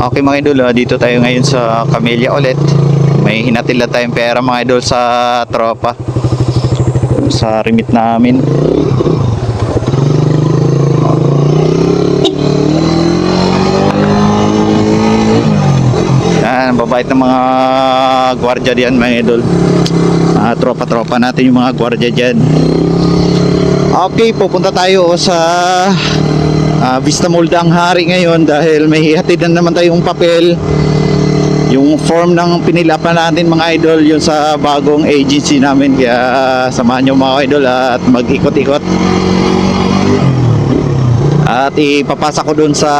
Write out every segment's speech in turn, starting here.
Okay mga idol, ah, dito tayo ngayon sa Camellia ulit. May hinatid lang tayong pera mga idol sa tropa. Sa remit namin. Yan, babait ng mga gwardiya diyan mga idol. Mga tropa-tropa natin yung mga gwardiya diyan. Okay, pupunta tayo sa ah, Vista Molda ang hari ngayon dahil may hatidan naman tayong papel. Yung form ng pinilapan natin mga idol yun sa bagong agency namin kaya samahan nyo mga idol at mag-ikot-ikot. At ipapasa ko dun sa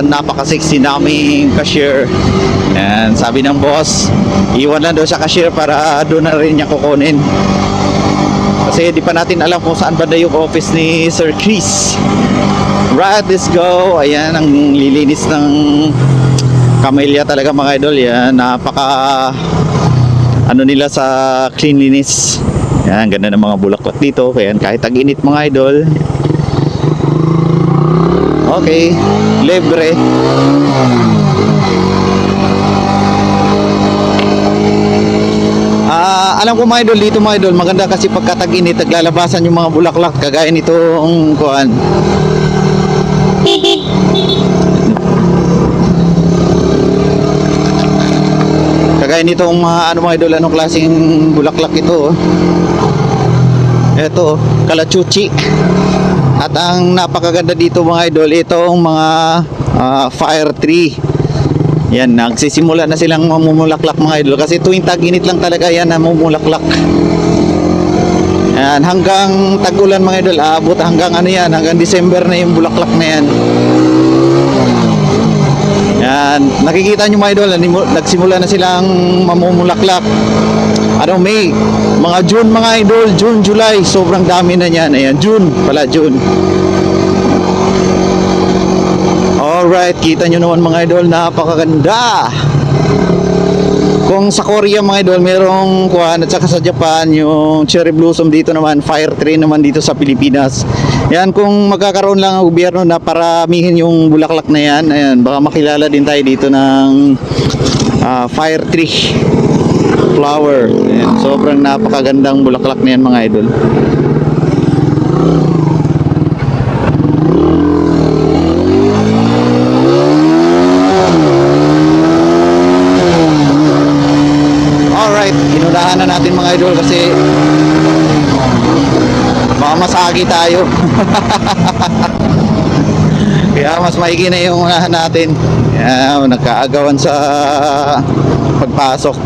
napaka-sexy naming cashier. And sabi ng boss, iwan lang doon sa cashier para doon na rin niya kukunin. Kasi di pa natin alam kung saan banda yung office ni Sir Chris. Right, let's go. Ayan, ang lilinis ng Camellia talaga mga idol. Yan, napaka ano nila sa cleanliness. Yan, ganda ng mga bulaklak dito. Kaya kahit tag-init mga idol. Okay, libre. Ah, alam ko mga idol dito mga idol, maganda kasi pagka tag-init, naglalabasan yung mga bulaklak kagaya nitong kuan. Kagaya nitong mga ano mga idol, anong klaseng bulaklak ito? oh. Ito, oh, kalachuchi. At ang napakaganda dito mga idol, itong mga ah, fire tree. Yan, nagsisimula na silang mamumulaklak mga idol kasi tuwing tag-init lang talaga yan namumulaklak. Yan, hanggang tag-ulan mga idol, aabot hanggang ano yan, hanggang December na yung bulaklak na yan. Yan, nakikita nyo mga idol, nagsimula na silang mamumulaklak. Ano, May, mga June mga idol, June, July, sobrang dami na yan. Ayan, June, pala June. Alright, kita nyo naman mga idol, napakaganda. Kung sa Korea mga idol, merong kuhan at saka sa Japan, yung cherry blossom dito naman, fire tree naman dito sa Pilipinas. Yan, kung magkakaroon lang ang gobyerno na paramihin yung bulaklak na yan, ayan, baka makilala din tayo dito ng ah, fire tree flower. Ayan, sobrang napakagandang bulaklak na yan mga idol. Inunahan na natin mga idol kasi baka masagi tayo. Kaya mas maigi na yung unahan natin. Yan, nagkaagawan sa pagpasok.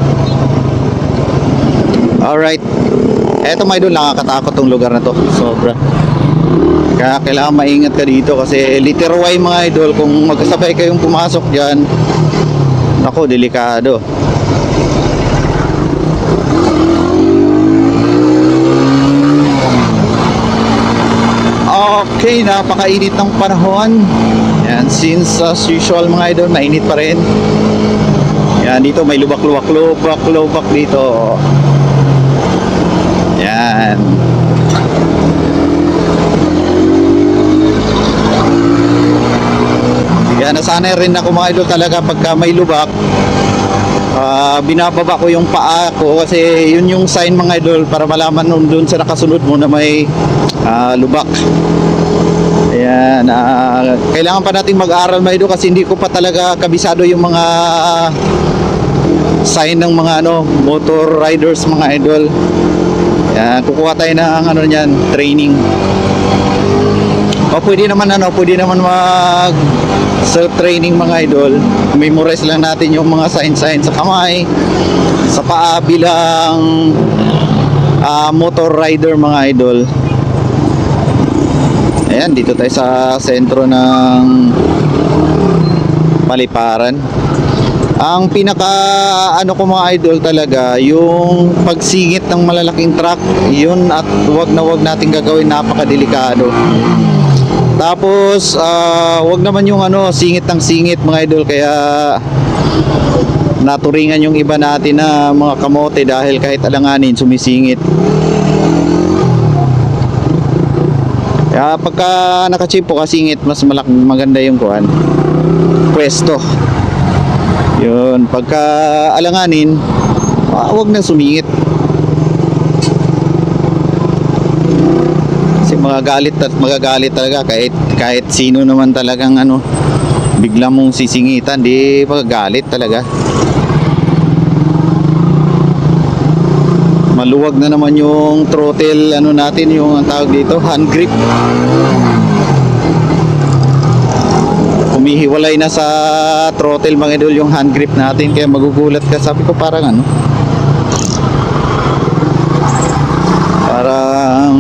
Alright. Eto mga idol, nakakatakot tong lugar na to. Sobra. Kaya kailangan maingat ka dito kasi literal mga idol kung magkasabay kayong pumasok dyan. Nako, delikado. Okay, napakainit ng panahon. Yan, since as usual mga idol, mainit pa rin. Yan, dito may lubak-lubak, lubak-lubak dito. Yan. Yan, nasanay rin ako mga idol talaga pagka may lubak. Ah, binababa ko yung paa ko kasi yun yung sign mga idol para malaman nun dun sa nakasunod mo na may ah, lubak. Ayan, ah, kailangan pa natin mag-aral mga idol kasi hindi ko pa talaga kabisado yung mga sign ng mga ano, motor riders mga idol. Ayan, kukuha tayo ng ano niyan, training. O pwede naman ano, pwede naman mag self training mga idol. Memorize lang natin yung mga sign-sign sa kamay, sa paa bilang ah, motor rider mga idol. Ayan, dito tayo sa sentro ng Paliparan. Ang pinaka ano ko mga idol talaga, yung pagsingit ng malalaking truck, yun at wag na wag natin gagawin napakadelikado. Tapos, ah, wag naman yung ano, singit ng singit mga idol kaya naturingan yung iba natin na mga kamote dahil kahit alanganin sumisingit. Kaya pagka nakachip po kasingit, mas malak maganda yung kuan. Pwesto. Yun, pagka alanganin, ah, wag na sumingit. Kasi magagalit at magagalit talaga kahit kahit sino naman talagang ano bigla mong sisingitan, di magagalit talaga. Maluwag na naman yung throttle ano natin yung ang tawag dito, hand grip. Humihiwalay na sa throttle mga idol yung hand grip natin kaya magugulat ka. Sabi ko parang ano parang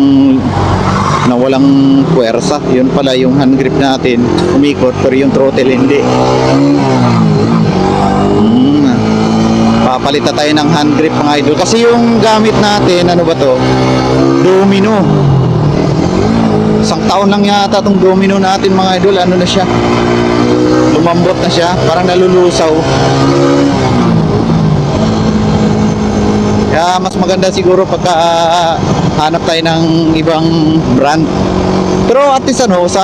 nawalang puwersa. Yun pala yung hand grip natin umikot pero yung throttle hindi. Papalit na tayo ng hand grip mga idol. Kasi yung gamit natin, ano ba to? Domino. Isang taon lang yata tong domino natin mga idol. Ano na siya? Lumambot na siya. Parang nalulusaw. Kaya mas maganda siguro pagka ah, hanap tayo ng ibang brand. Pero at least ano, sa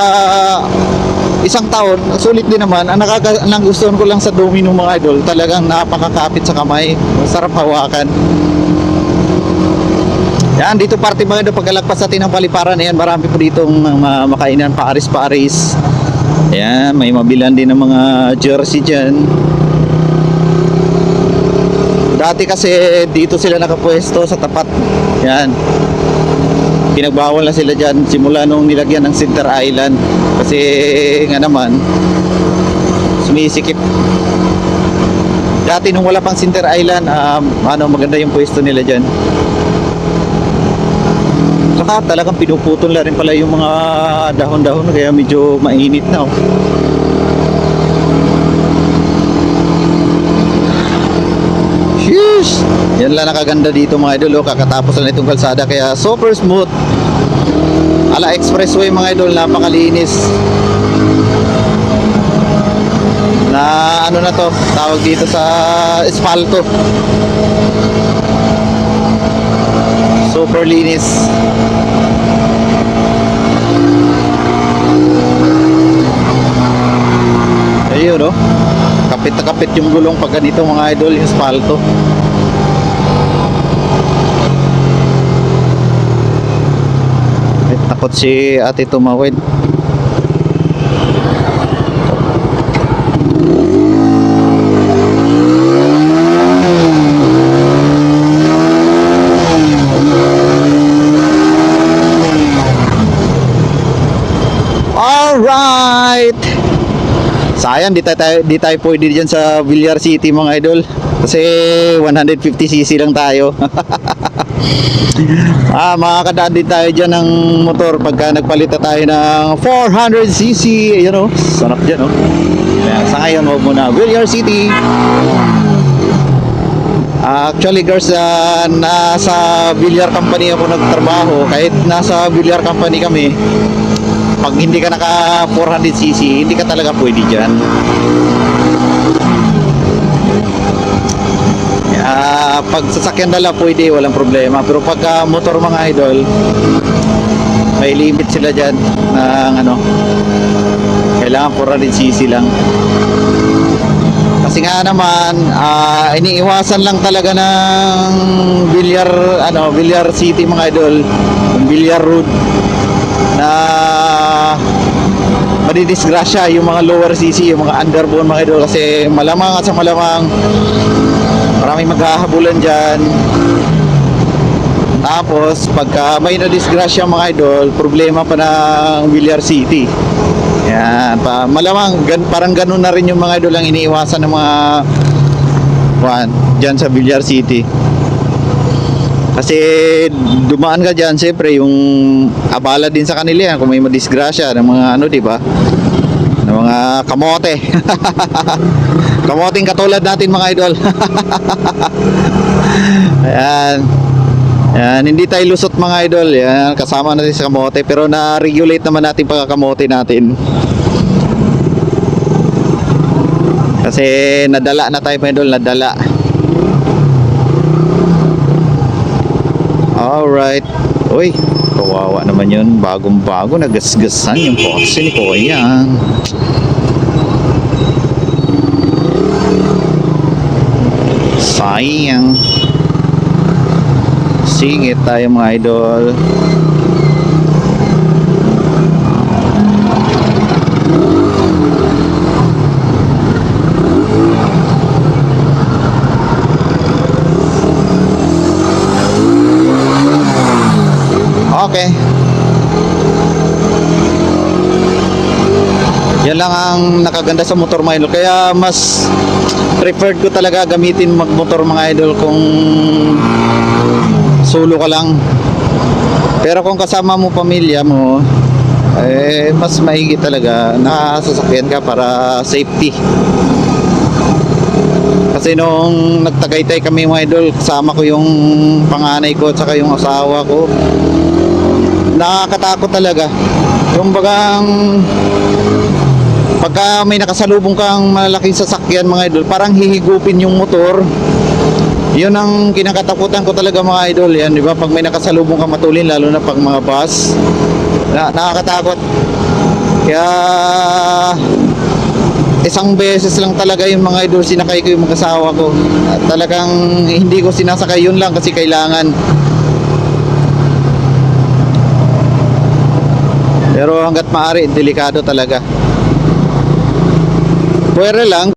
isang taon, sulit din naman. Ang, nakaka- ang nagustuhan ko lang sa Domino mga idol, talagang napakakapit sa kamay. Sarap hawakan. Yan, dito parte mga idol, pagkalagpas natin ng paliparan, ayan, marami po dito mga makainan, paaris-paaris. Ayan, may mabilan din ng mga jersey dyan. Dati kasi dito sila nakapwesto sa tapat. Yan. Pinagbawal na sila dyan simula nung nilagyan ng Center Island. Kasi nga naman, sumisikip. Dati nung wala pang Center Island, um, ano, maganda yung pwesto nila dyan. Saka talagang pinuputol na rin pala yung mga dahon-dahon kaya medyo mainit na. Oh. Sheesh! Yan lang nakaganda dito mga idol. Oh. Kakatapos lang itong kalsada kaya super smooth. Ala expressway mga idol, napakalinis. Na ano na to, tawag dito sa espalto. Super linis. Ayun no. Kapit na kapit yung gulong pag ganito mga idol, yung espalto. Ay, takot si ate tumawid. Alright! Sayang, di tayo, di tayo pwede dyan sa Villar City mga idol. Kasi 150cc lang tayo. ah, makakadaan din tayo dyan ng motor pagka nagpalit na tayo ng 400cc. Ayan o, sarap dyan o. Ayan, sa ngayon, huwag muna. Villar City. Ah, actually girls, ah, nasa Villar Company ako nagtrabaho. Kahit nasa Villar Company kami, pag hindi ka naka 400cc, hindi ka talaga pwede dyan. Ah, pag sasakyan dala pwede, walang problema. Pero pagka motor mga idol, may limit sila dyan ng ano, kailangan 400cc lang. Kasi nga naman, ah, iniiwasan lang talaga ng Villar, ano, Villar City mga idol, Villar Road na madidisgrasya yung mga lower CC, yung mga underbone mga idol kasi malamang at sa malamang maraming maghahabulan dyan. Tapos pagka may nadisgrasya mga idol problema pa ng Villar City. Yan pa, malamang gan, parang ganun na rin yung mga idol ang iniiwasan ng mga kuan dyan sa Villar City kasi dumaan ka dyan, siyempre yung abala din sa kanila yan kung may madisgrasya ng mga ano, di ba? Ng mga kamote. Kamoting katulad natin mga idol. Ayan. Ayan, hindi tayo lusot mga idol. Yan, kasama natin sa kamote pero na-regulate naman natin pagkakamote natin. Kasi nadala na tayo mga idol, nadala. Alright. Uy, kawawa naman yun. Bagong-bago, nagasgasan yung kotse ni Kuya. Sayang. Singit tayo mga idol. Okay. Yan lang ang nakaganda sa motor mga idol. Kaya mas preferred ko talaga gamitin magmotor mga idol kung solo ka lang. Pero kung kasama mo pamilya mo, eh mas maigi talaga na sasakyan ka para safety. Kasi nung nagtagaytay kami mga idol, kasama ko yung panganay ko at saka yung asawa ko. Nakakatakot talaga. Yung bagang pagka may nakasalubong kang malaking sasakyan mga idol, parang hihigupin yung motor. Yun ang kinakatakutan ko talaga mga idol yan, di ba? Pag may nakasalubong kang matulin, lalo na pag mga bus, na, nakakatakot. Kaya isang beses lang talaga yung mga idol sinakay ko yung mag-asawa ko. At talagang hindi ko sinasakay yun lang kasi kailangan. Pero hanggat maaari, delikado talaga. Pwede lang,